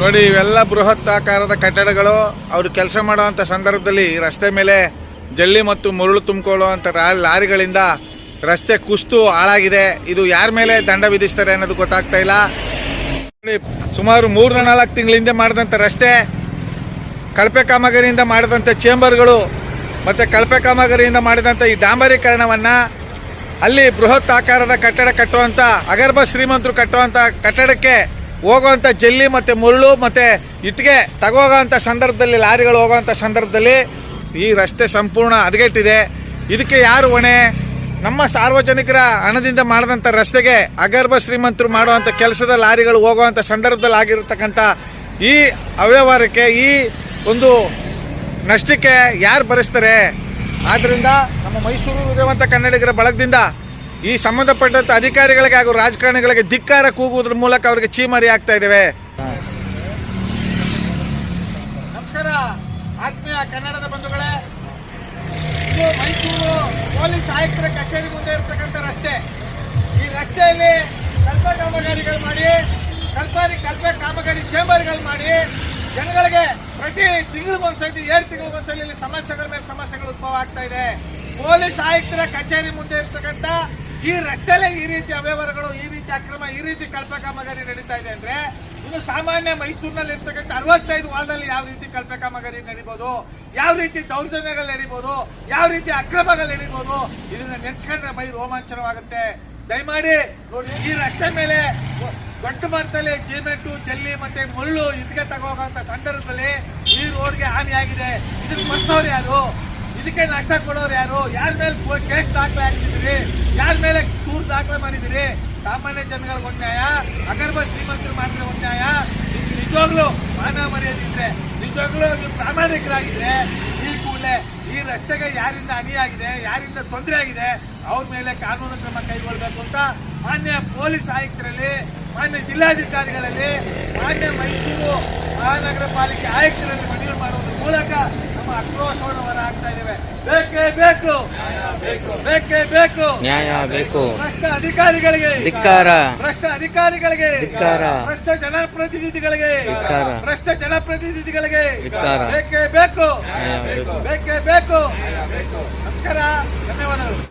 ನೋಡಿ ಇವೆಲ್ಲ ಬೃಹತ್ ಆಕಾರದ ಕಟ್ಟಡಗಳು. ಅವರು ಕೆಲಸ ಮಾಡುವಂಥ ಸಂದರ್ಭದಲ್ಲಿ ರಸ್ತೆ ಮೇಲೆ ಜಲ್ಲಿ ಮತ್ತು ಮರಳು ತುಂಬಿಕೊಳ್ಳುವಂಥ ಲಾರಿಗಳಿಂದ ರಸ್ತೆ ಕುಸ್ತು ಹಾಳಾಗಿದೆ. ಇದು ಯಾರ ಮೇಲೆ ದಂಡ ವಿಧಿಸ್ತಾರೆ ಅನ್ನೋದು ಗೊತ್ತಾಗ್ತಾ ಇಲ್ಲ. ನೋಡಿ, ಸುಮಾರು ಮೂರು ನಾಲ್ಕು ತಿಂಗಳಿಂದ ಮಾಡಿದಂಥ ರಸ್ತೆ ಕಳಪೆ ಕಾಮಗಾರಿಯಿಂದ ಮಾಡಿದಂಥ ಚೇಂಬರ್ಗಳು ಮತ್ತು ಕಳಪೆ ಕಾಮಗಾರಿಯಿಂದ ಮಾಡಿದಂಥ ಈ ಡಾಂಬರೀಕರಣವನ್ನು ಅಲ್ಲಿ ಬೃಹತ್ ಆಕಾರದ ಕಟ್ಟಡ ಕಟ್ಟುವಂಥ ಅಗರ್ಭ ಶ್ರೀಮಂತರು ಕಟ್ಟುವಂಥ ಕಟ್ಟಡಕ್ಕೆ ಹೋಗುವಂಥ ಜಲ್ಲಿ ಮತ್ತು ಮುರುಳು ಮತ್ತು ಇಟ್ಟಿಗೆ ತಗೋಗೋಂಥ ಸಂದರ್ಭದಲ್ಲಿ, ಲಾರಿಗಳು ಹೋಗೋವಂಥ ಸಂದರ್ಭದಲ್ಲಿ ಈ ರಸ್ತೆ ಸಂಪೂರ್ಣ ಹದಗೆಟ್ಟಿದೆ. ಇದಕ್ಕೆ ಯಾರು ಹೊಣೆ? ನಮ್ಮ ಸಾರ್ವಜನಿಕರ ಹಣದಿಂದ ಮಾಡಿದಂಥ ರಸ್ತೆಗೆ ಅಗರ್ಭ ಶ್ರೀಮಂತರು ಮಾಡುವಂಥ ಕೆಲಸದ ಲಾರಿಗಳು ಹೋಗುವಂಥ ಸಂದರ್ಭದಲ್ಲಿ ಆಗಿರತಕ್ಕಂಥ ಈ ಅವ್ಯವಹಾರಕ್ಕೆ, ಈ ಒಂದು ನಷ್ಟಕ್ಕೆ ಯಾರು ಭರಿಸ್ತಾರೆ ಆದ್ದರಿಂದ ನಮ್ಮ ಮೈಸೂರು ಹೃದಯವಂತ ಕನ್ನಡಿಗರ ಬಳಗದಿಂದ ಈ ಸಂಬಂಧಪಟ್ಟಂತ ಅಧಿಕಾರಿಗಳಿಗೆ ಹಾಗೂ ರಾಜಕಾರಣಿಗಳಿಗೆ ಧಿಕ್ಕಾರ ಕೂಗುವುದ್ರ ಮೂಲಕ ಅವರಿಗೆ ಚೀಮಾರಿ ಆಗ್ತಾ ಇದ್ದೇವೆ. ನಮಸ್ಕಾರ, ಆತ್ಮೀಯ ಕನ್ನಡದ ಬಂಧುಗಳೇ ಮೈಸೂರು ಪೊಲೀಸ್ ಆಯುಕ್ತರ ಕಚೇರಿ ಮುಂದೆ ಇರತಕ್ಕಂಥ ರಸ್ತೆ. ಈ ರಸ್ತೆಯಲ್ಲಿ ಕಲ್ಪ ಕಾಮಗಾರಿಗಳು ಮಾಡಿ, ಕಲ್ಪಾರಿ ಕಲ್ಪೆ ಕಾಮಗಾರಿ ಚೇಂಬರ್ಗಳು ಮಾಡಿ, ಜನಗಳಿಗೆ ಪ್ರತಿ ತಿಂಗಳಿಗೊಂದ್ಸತಿ ಎರಡು ತಿಂಗಳಿಗೊಂದ್ಸಲಿ ಇಲ್ಲಿ ಸಮಸ್ಯೆಗಳ ಮೇಲೆ ಸಮಸ್ಯೆಗಳು ಉದ್ಭವ ಆಗ್ತಾ ಇದೆ. ಪೊಲೀಸ್ ಆಯುಕ್ತರ ಕಚೇರಿ ಮುಂದೆ ಇರ್ತಕ್ಕಂಥ ಈ ರಸ್ತೆಲೇ ಈ ರೀತಿ ಅವ್ಯವಹಾರಗಳು, ಈ ರೀತಿ ಅಕ್ರಮ, ಈ ರೀತಿ ಕಲ್ಪೆ ಕಾಮಗಾರಿ ನಡೀತಾ ಇದೆ ಅಂದ್ರೆ ಇನ್ನು ಸಾಮಾನ್ಯ ಮೈಸೂರಿನಲ್ಲಿ ಇರ್ತಕ್ಕಂಥ ಅರವತ್ತೈದು ವಾರ್ಡ್ನಲ್ಲಿ ಯಾವ ರೀತಿ ಕಲ್ಪೆ ಕಾಮಗಾರಿ ನಡೀಬಹುದು ಯಾವ ರೀತಿ ದೌರ್ಜನ್ಯಗಳು ನಡೀಬಹುದು ಯಾವ ರೀತಿ ಅಕ್ರಮಗಳು ನಡೀಬಹುದು ಇದನ್ನ ನೆಚ್ಕೊಂಡ್ರೆ ಮೈ ರೋಮಾಂಚನವಾಗುತ್ತೆ. ದಯಮಾಡಿ ನೋಡಿ, ಈ ರಸ್ತೆ ಮೇಲೆ ದೊಡ್ಡ ಮಟ್ಟದಲ್ಲಿ ಸಿಮೆಂಟು ಜಲ್ಲಿ ಮತ್ತೆ ಮುಳ್ಳು ಇಟ್ಟಿಗೆ ತಗೋಗಂತ ಸಂದರ್ಭದಲ್ಲಿ ಈ ರೋಡ್ಗೆ ಹಾನಿಯಾಗಿದೆ. ಇದಕ್ಕೆ ಬರ್ಸೋರು ಯಾರು? ಇದಕ್ಕೆ ನಷ್ಟ ಕೊಡೋರು ಯಾರು? ಯಾರ ಮೇಲೆ ಕೇಸ್ ದಾಖಲೆ ಹಾಕ್ಸಿದ್ರಿ ಯಾರ ಮೇಲೆ ದೂರು ದಾಖಲೆ ಮಾಡಿದಿರಿ ಸಾಮಾನ್ಯ ಜನಗಳಿಗೆ ಒಂದು ನ್ಯಾಯ ಅಗರ್ಭ ಶ್ರೀಮಂತರು ಮಾಡಿದ್ರೆ ಒಂದು ನ್ಯಾಯ ನಿಜವಾಗ್ಲೂ ಮಾನವ ಮರ್ಯಾದೆ ಇದ್ರೆ, ನಿಜವಾಗ್ಲೂ ನೀವು ಪ್ರಾಮಾಣಿಕರಾಗಿದ್ರೆ, ಈ ಕೂಡಲೇ ಈ ರಸ್ತೆಗೆ ಯಾರಿಂದ ಅನಿಯಾಗಿದೆ ಯಾರಿಂದ ತೊಂದರೆ ಆಗಿದೆ, ಅವ್ರ ಮೇಲೆ ಕಾನೂನು ಕ್ರಮ ಕೈಗೊಳ್ಳಬೇಕು ಅಂತ ಮಾನ್ಯ ಪೊಲೀಸ್ ಆಯುಕ್ತರಲ್ಲಿ, ಮಾನ್ಯ ಜಿಲ್ಲಾಧಿಕಾರಿಗಳಲ್ಲಿ, ಮಾನ್ಯ ಮೈಸೂರು ಮಹಾನಗರ ಪಾಲಿಕೆ ಆಯುಕ್ತರಲ್ಲಿ ಮನವಿ ಮಾಡುವುದರ ಮೂಲಕ ನಮ್ಮ ಆಕ್ರೋಶವನ್ನು ಬೇಕೇ ಬೇಕು. ಬೇಕೇ ಬೇಕು. ನ್ಯಾಯ ಬೇಕು. ಭ್ರಷ್ಟ ಅಧಿಕಾರಿಗಳಿಗೆ. ಧಿಕ್ಕಾರ. ಭ್ರಷ್ಟ ಅಧಿಕಾರಿಗಳಿಗೆ. ಧಿಕ್ಕಾರ. ಭ್ರಷ್ಟ ಜನಪ್ರತಿನಿಧಿಗಳಿಗೆ. ಧಿಕ್ಕಾರ. ಭ್ರಷ್ಟ ಜನಪ್ರತಿನಿಧಿಗಳಿಗೆ. ಧಿಕ್ಕಾರ. ಬೇಕೇ ಬೇಕು. ಬೇಕೇ. ಬೇಕು. ನಮಸ್ಕಾರ. ಧನ್ಯವಾದಗಳು.